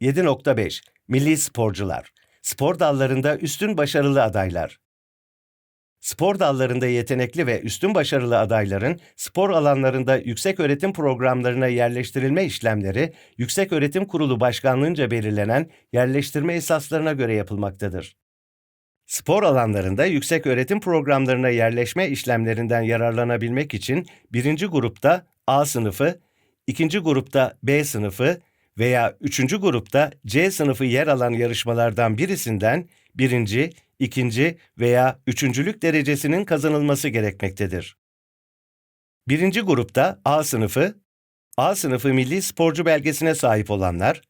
7.5 Milli sporcular. Spor dallarında üstün başarılı adaylar. Spor dallarında yetenekli ve üstün başarılı adayların spor alanlarında yüksek öğretim programlarına yerleştirilme işlemleri Yüksek Öğretim Kurulu Başkanlığınca belirlenen yerleştirme esaslarına göre yapılmaktadır. Spor alanlarında yüksek öğretim programlarına yerleşme işlemlerinden yararlanabilmek için birinci grupta A sınıfı, ikinci grupta B sınıfı veya üçüncü grupta C sınıfı yer alan yarışmalardan birisinden birinci, ikinci veya üçüncülük derecesinin kazanılması gerekmektedir. Birinci grupta A sınıfı, A sınıfı milli sporcu belgesine sahip olanlar,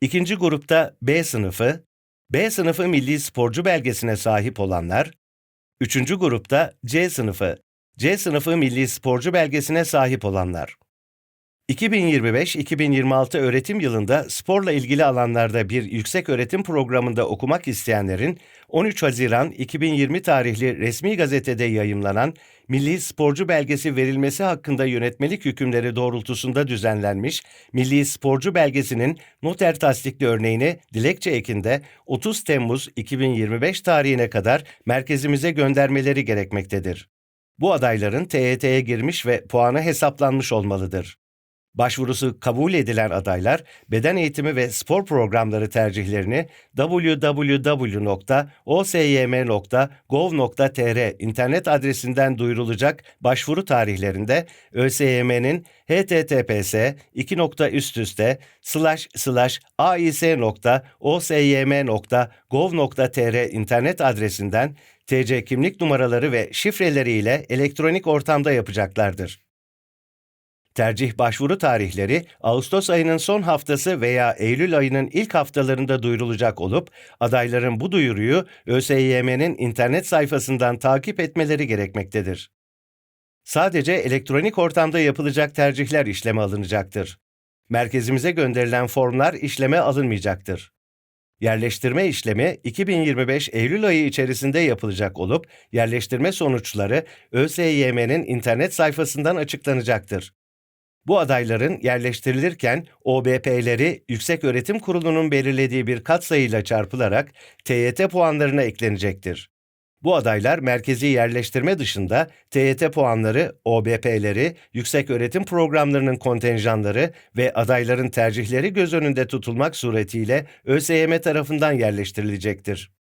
ikinci grupta B sınıfı, B sınıfı milli sporcu belgesine sahip olanlar, üçüncü grupta C sınıfı, C sınıfı milli sporcu belgesine sahip olanlar. 2025-2026 öğretim yılında sporla ilgili alanlarda bir yüksek öğretim programında okumak isteyenlerin 13 Haziran 2020 tarihli resmi gazetede yayımlanan Milli Sporcu Belgesi verilmesi hakkında yönetmelik hükümleri doğrultusunda düzenlenmiş Milli Sporcu Belgesi'nin noter tasdikli örneğini dilekçe ekinde 30 Temmuz 2025 tarihine kadar merkezimize göndermeleri gerekmektedir. Bu adayların TYT'ye girmiş ve puanı hesaplanmış olmalıdır. Başvurusu kabul edilen adaylar beden eğitimi ve spor programları tercihlerini www.osym.gov.tr internet adresinden duyurulacak başvuru tarihlerinde ÖSYM'nin https slash slash ais.osym.gov.tr internet adresinden TC kimlik numaraları ve şifreleriyle elektronik ortamda yapacaklardır. Tercih başvuru tarihleri Ağustos ayının son haftası veya Eylül ayının ilk haftalarında duyurulacak olup adayların bu duyuruyu ÖSYM'nin internet sayfasından takip etmeleri gerekmektedir. Sadece elektronik ortamda yapılacak tercihler işleme alınacaktır. Merkezimize gönderilen formlar işleme alınmayacaktır. Yerleştirme işlemi 2025 Eylül ayı içerisinde yapılacak olup yerleştirme sonuçları ÖSYM'nin internet sayfasından açıklanacaktır. Bu adayların yerleştirilirken OBP'leri Yüksek Öğretim Kurulu'nun belirlediği bir katsayıyla çarpılarak TYT puanlarına eklenecektir. Bu adaylar merkezi yerleştirme dışında TYT puanları, OBP'leri, yüksek öğretim programlarının kontenjanları ve adayların tercihleri göz önünde tutulmak suretiyle ÖSYM tarafından yerleştirilecektir.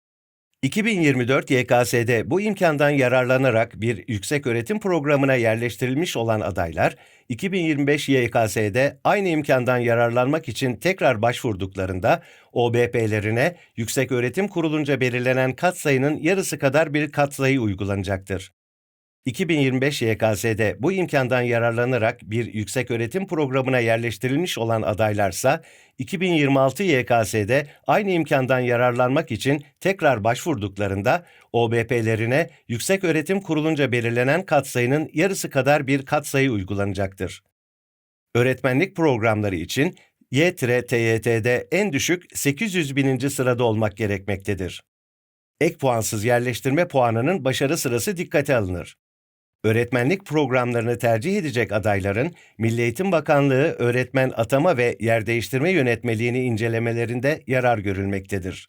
2024 YKS'de bu imkandan yararlanarak bir yüksek öğretim programına yerleştirilmiş olan adaylar, 2025 YKS'de aynı imkandan yararlanmak için tekrar başvurduklarında OBP'lerine Yüksek Öğretim Kurulunca belirlenen katsayının yarısı kadar bir katsayı uygulanacaktır. 2025 YKS'de bu imkandan yararlanarak bir yüksek öğretim programına yerleştirilmiş olan adaylarsa 2026 YKS'de aynı imkandan yararlanmak için tekrar başvurduklarında OBP'lerine Yüksek Öğretim Kurulunca belirlenen katsayının yarısı kadar bir katsayı uygulanacaktır. Öğretmenlik programları için YTRTYT'de en düşük 800 bininci sırada olmak gerekmektedir. Ek puansız yerleştirme puanının başarı sırası dikkate alınır. Öğretmenlik programlarını tercih edecek adayların Milli Eğitim Bakanlığı öğretmen atama ve yer değiştirme yönetmeliğini incelemelerinde yarar görülmektedir.